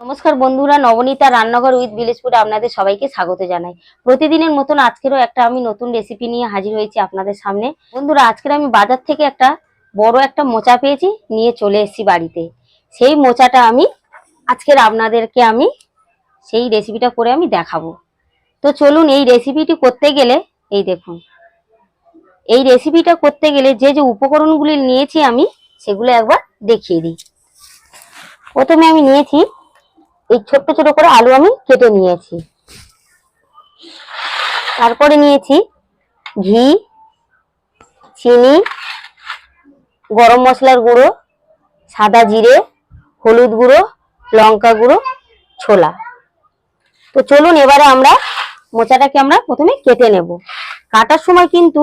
নমস্কার বন্ধুরা, নবনীতা রান্নাঘর উইথ ফুড আপনাদের সবাইকে স্বাগত জানাই। প্রতিদিনের মতন আজকেরও একটা আমি নতুন রেসিপি নিয়ে হাজির হয়েছি আপনাদের সামনে। বন্ধুরা, আজকের আমি বাজার থেকে একটা বড় একটা মোচা পেয়েছি, নিয়ে চলে এসেছি বাড়িতে। সেই মোচাটা আমি, আজকের আপনাদেরকে আমি সেই রেসিপিটা করে আমি দেখাবো। তো চলুন এই রেসিপিটি করতে গেলে, এই দেখুন। এই রেসিপিটা করতে গেলে যে যে উপকরণগুলি নিয়েছি আমি, সেগুলো একবার দেখিয়ে দিই। প্রথমে আমি নিয়েছি এই ছোট্ট ছোট করে আলু আমি কেটে নিয়েছি। তারপরে নিয়েছি ঘি, চিনি, গরম মশলার গুঁড়ো, সাদা জিরে, হলুদ গুঁড়ো, লঙ্কা গুঁড়ো, ছোলা। তো চলুন এবারে আমরা মোচাটাকে আমরা প্রথমে কেটে নেব। কাটার সময় কিন্তু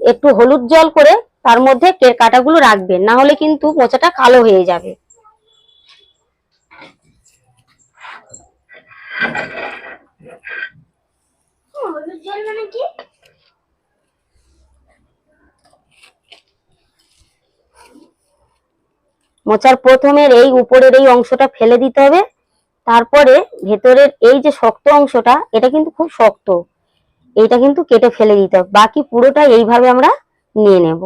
একটু হলুদ জল করে তার মধ্যে কাঁটাগুলো রাখবেন, না হলে কিন্তু মোচাটা কালো হয়ে যাবে। মোচার প্রথমের এই উপরের এই অংশটা ফেলে দিতে হবে। তারপরে ভেতরের এই যে শক্ত অংশটা, এটা কিন্তু খুব শক্ত। এইটা কিন্তু কেটে ফেলে দিতে হবে। বাকি পুরোটা এইভাবে আমরা নিয়ে নেব।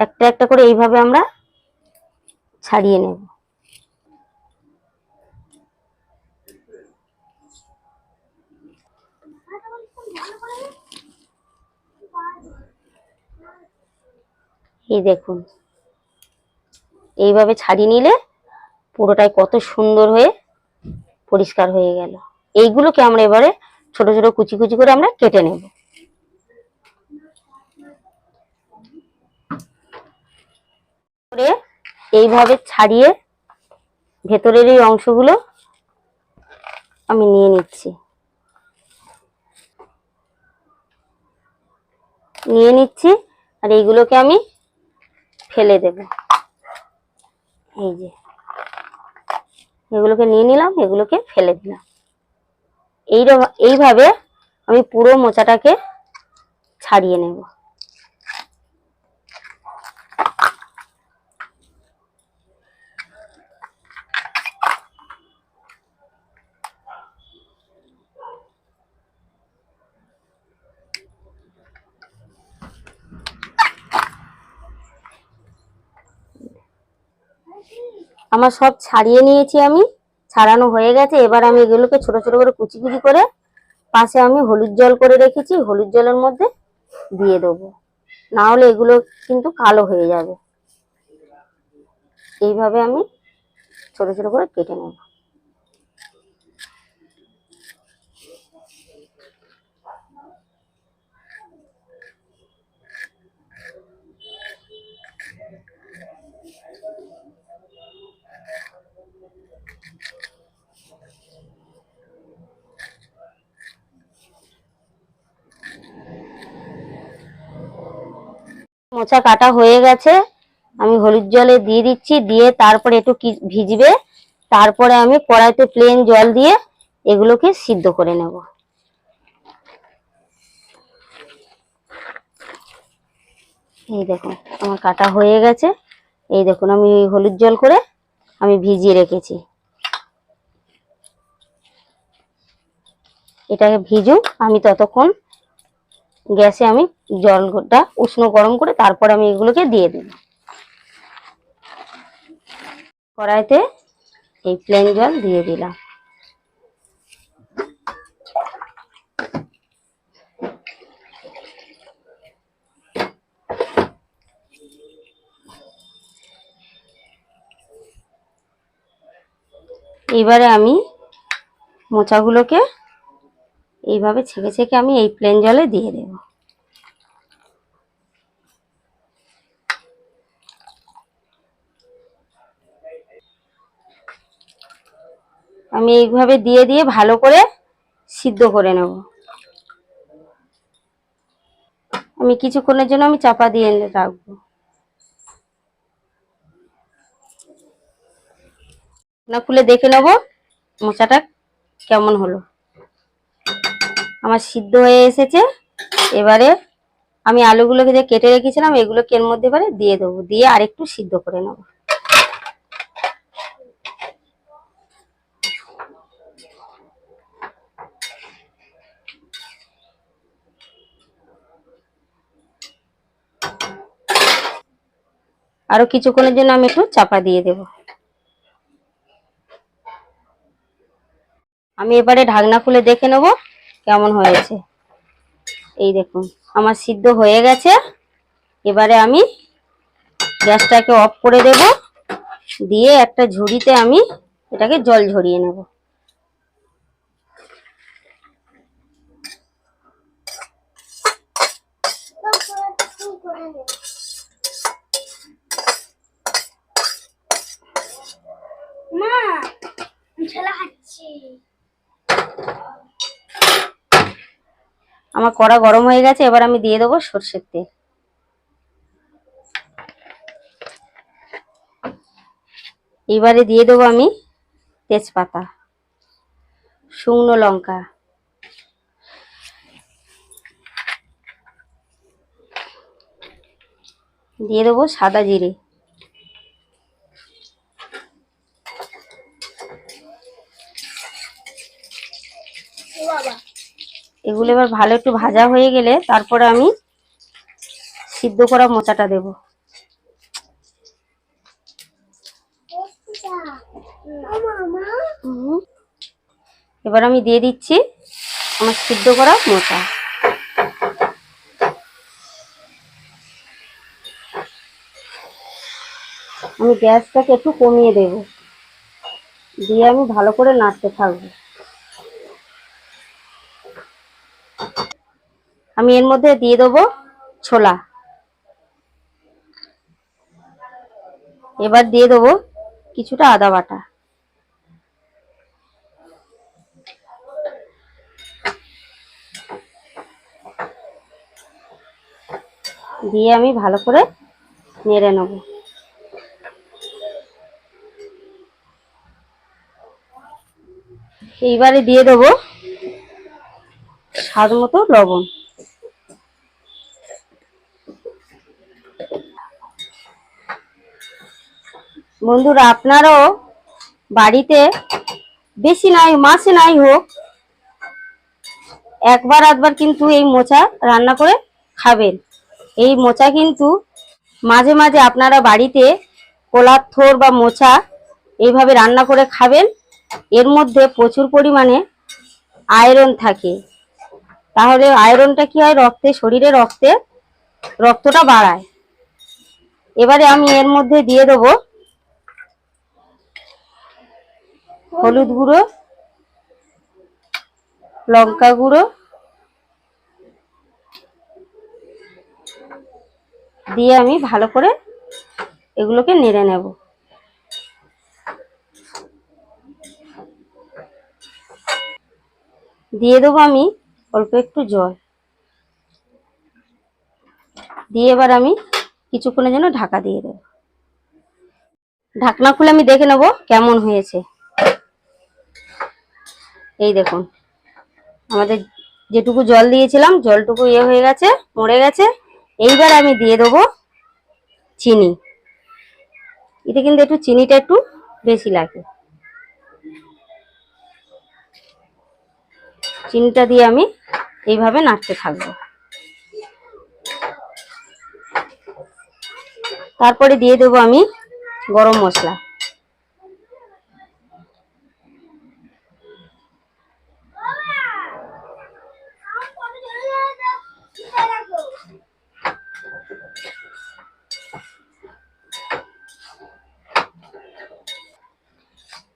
একটা একটা করে এইভাবে আমরা ছাড়িয়ে নেব। এই দেখুন। এইভাবে ছাড়িয়ে নিলে পুরোটাই কত সুন্দর হয়ে পরিষ্কার হয়ে গেল। এইগুলোকে আমরা এবারে ছোট ছোট কুচি কুচি করে আমরা কেটে নেব। করে এইভাবে ছাড়িয়ে ভেতরের এই অংশগুলো আমি নিয়ে নিচ্ছি। নিয়ে নিচ্ছি আর এইগুলোকে আমি ফেলে দেব। এই যে। এগুলোকে নিয়ে নিলাম, এগুলোকে ফেলে দিলাম। এই এইভাবে আমি পুরো মোচাটাকে ছাড়িয়ে নেব। আমার সব ছাড়িয়ে নিয়েছি আমি, ছাড়ানো হয়ে গেছে। এবার আমি এগুলোকে ছোট ছোট করে কুচি কুচি করে পাশে আমি হলুদ জল করে রেখেছি। হলুদ জলের মধ্যে দিয়ে দেবো। না হলে এগুলো কিন্তু কালো হয়ে যাবে। এইভাবে আমি ছোট ছোট করে কেটে নেব। মোচা কাটা হয়ে গেছে। আমি হলুদ জলে দিয়ে দিচ্ছি, দিয়ে তারপরে একটু ভিজবে, তারপরে আমি কড়াইতে প্লেন জল দিয়ে এগুলোকে সিদ্ধ করে নেব। এই দেখুন, আমার কাটা হয়ে গেছে। এই দেখুন, আমি হলুদ জল করে আমি ভিজিয়ে রেখেছি। এটাকে ভিজুক, আমি ততক্ষণ গ্যাসে আমি জলটা উষ্ণ গরম করে তারপর আমি এগুলোকে দিয়ে দেব কড়াইতে এই প্লেন জল দিয়ে দিলাম। এবারে আমি মোচাগুলোকে এইভাবে ছেঁকে ছেঁকে আমি এই প্লেন জলে দিয়ে দেব। আমি এইভাবে দিয়ে দিয়ে ভালো করে সিদ্ধ করে নেব। আমি কিছুক্ষণের জন্য আমি চাপা দিয়ে রাখব। না খুলে দেখে নেব, মোচাটা কেমন হলো। আমার সিদ্ধ হয়ে এসেছে। এবারে আমি আলুগুলোকে যে কেটে রেখেছিলাম, এগুলোকে এর মধ্যে এবারে দিয়ে দেবো। দিয়ে আরেকটু সিদ্ধ করে নেব। আরও কিছুক্ষণের জন্য আমি একটু চাপা দিয়ে দেব। আমি এবারে ঢাকনা খুলে দেখে নেব। কেমন হয়েছে? এই দেখুন, আমার সিদ্ধ হয়ে গেছে। এবারে আমি গ্যাসটাকে অফ করে দেব। দিয়ে একটা ঝুড়িতে আমি এটাকে জল ঝরিয়ে নেব। মা আমার কড়া গরম হয়ে গেছে, এবার আমি দিয়ে দেবো সর্ষের তেল। এবারে দিয়ে দেবো আমি তেজপাতা, শুকনো লঙ্কা। দিয়ে দেবো সাদা জিরে। বাবা। এগুলো এবার ভালো একটু ভাজা হয়ে গেলে তারপরে আমি সিদ্ধ করা মোচাটা দেব। এবার আমি দিয়ে দিচ্ছি আমার সিদ্ধ করা মোচা। আমি গ্যাসটাকে একটু কমিয়ে দেব। দিয়ে আমি ভালো করে নাড়তে থাকব। আমি এর মধ্যে দিয়ে দেবো ছোলা। এবার দিয়ে দেবো কিছুটা আদা বাটা। দিয়ে আমি ভালো করে নেড়ে নেব। এইবারে দিয়ে দেবো স্বাদ মতো লবণ। বন্ধুরা, আপনারাও বাড়িতে বেশি নাই, মাসে নাই হোক, একবার আধবার কিন্তু এই মোচা রান্না করে খাবেন। এই মোচা কিন্তু মাঝে মাঝে আপনারা বাড়িতে কলার থোর বা মোচা এইভাবে রান্না করে খাবেন। এর মধ্যে প্রচুর পরিমাণে আয়রন থাকে। তাহলে আয়রনটা কি হয়? রক্তে, শরীরে রক্তে, রক্তটা বাড়ায়। এবারে আমি এর মধ্যে দিয়ে দেবো হলুদ গুঁড়ো, লঙ্কা গুঁড়ো, দিয়ে আমি ভালো করে এগুলোকে নেড়ে নেব। দিয়ে দেবো আমি অল্প একটু জল। দিয়ে এবার আমি কিছুক্ষণের জন্য ঢাকা দিয়ে দেব। ঢাকনা খুলে আমি দেখে নেব কেমন হয়েছে। এই দেখুন। আমাদের যেটুকু জল দিয়েছিলাম, জলটুকু ইয়ে হয়ে গেছে, মরে গেছে। এইবার আমি দিয়ে দেবো চিনি। এতে কিন্তু একটু চিনিটা একটু বেশি লাগে। চিনিটা দিয়ে আমি এইভাবে নাড়তে থাকব। তারপরে দিয়ে দেবো আমি গরম মশলা।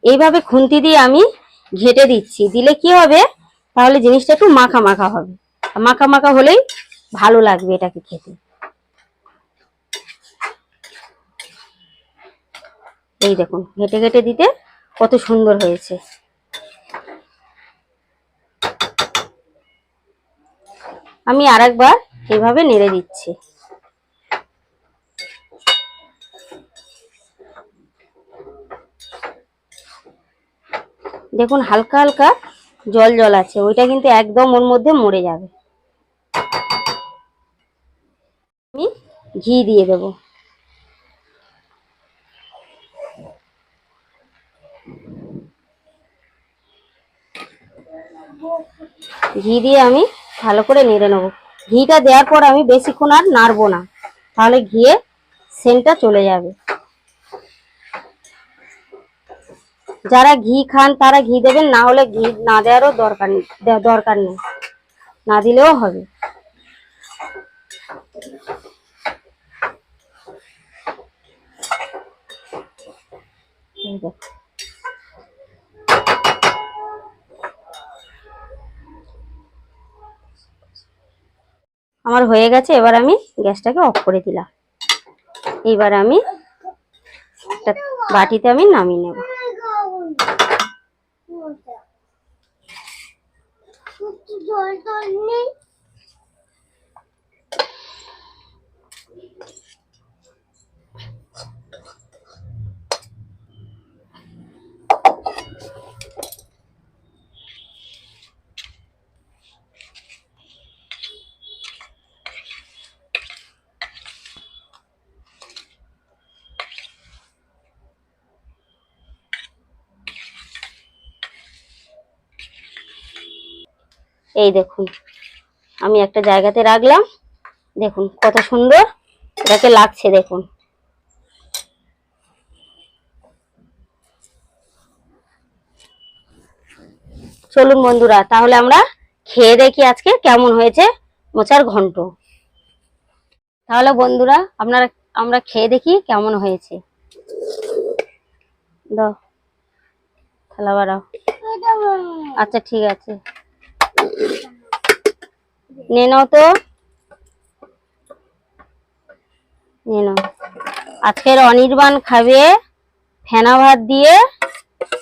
এইভাবে খুন্তি দিয়ে আমি ঘেটে দিচ্ছি। দিলে কি হবে? তাহলে জিনিসটা একটু মাখা মাখা হবে। মাখা মাখা হলেই ভালো লাগবে এটাকে খেতে। এই দেখুন, ঘেটে ঘেটে দিতে কত সুন্দর হয়েছে। আমি আরেকবার এইভাবে নেড়ে দিচ্ছি। দেখুন হালকা হালকা জল জল আছে, ওইটা কিন্তু একদম ওর মধ্যে মরে যাবে। আমি ঘি দিয়ে দেব। ঘি দিয়ে আমি ভালো করে নেড়ে নেব। ঘিটা দেওয়ার পর আমি বেশিক্ষণ আর নাড়বো না, তাহলে ঘিয়ে সেন্টটা চলে যাবে। যারা ঘি খান, তারা ঘি দেবেন, না হলে ঘি না দেওয়ারও দরকার দরকার নেই। না দিলেও হবে। আমার হয়ে গেছে, এবার আমি গ্যাসটাকে অফ করে দিলাম। এইবার আমি একটা বাটিতে আমি নামিয়ে নেব। জল টল নেই এই দেখুন, আমি একটা জায়গাতে রাখলাম। দেখুন, কত সুন্দর এটাকে লাগছে, দেখুন। চলুন বন্ধুরা, তাহলে আমরা খেয়ে দেখি আজকে কেমন হয়েছে মোচার ঘন্ট। তাহলে বন্ধুরা, আপনারা, আমরা খেয়ে দেখি কেমন হয়েছে। দাও, থালা বাড়াও। আচ্ছা ঠিক আছে। নে নাও তো। নে নাও। আজকের অনির্বাণ খাবে ফেনা ভাত দিয়ে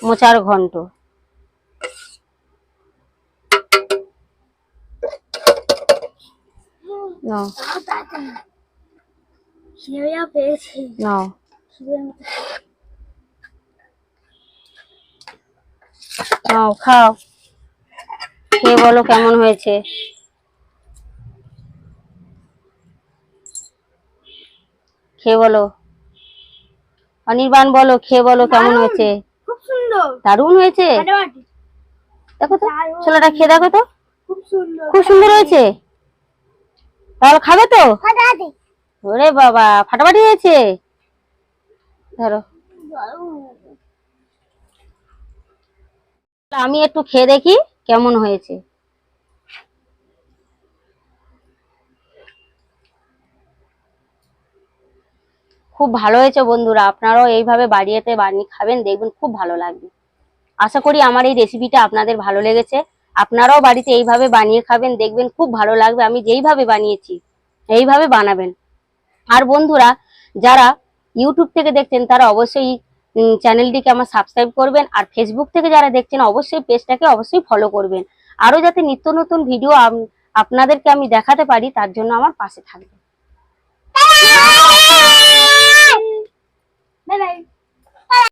মোচার ঘন্ট। নাও। নাও, খাও। খেয়ে বলো কেমন হয়েছে? খেয়ে বলো। অনির্বাণ বলো খেয়ে বলো কেমন হয়েছে? দারুণ হয়েছে? দেখো তো। ছোলাটা খেয়ে দেখো তো। খুব সুন্দর! হয়েছে? তাহলে খাবে তো? ওরে বাবা ফাটাফাটি হয়েছে? ধরো। আমি একটু খেয়ে দেখি। কেমন হয়েছে? খুব ভালো হয়েছে বন্ধুরা, আপনারাও এইভাবে বাড়িতে বানিয়ে খাবেন, দেখবেন খুব ভালো লাগবে। আশা করি আমার এই রেসিপিটা আপনাদের ভালো লেগেছে। আপনারাও বাড়িতে এইভাবে বানিয়ে খাবেন, দেখবেন খুব ভালো লাগবে। আমি যেইভাবে বানিয়েছি, এইভাবে বানাবেন। আর বন্ধুরা, যারা ইউটিউব থেকে দেখছেন, তারা অবশ্যই চ্যানেলটিকে আমার সাবস্ক্রাইব করবেন আর ফেসবুক থেকে যারা দেখছেন, অবশ্যই পেজটাকে অবশ্যই ফলো করবেন। আরও যাতে নিত্য নতুন ভিডিও আপনাদেরকে আমি দেখাতে পারি, তার জন্য আমার পাশে থাকবে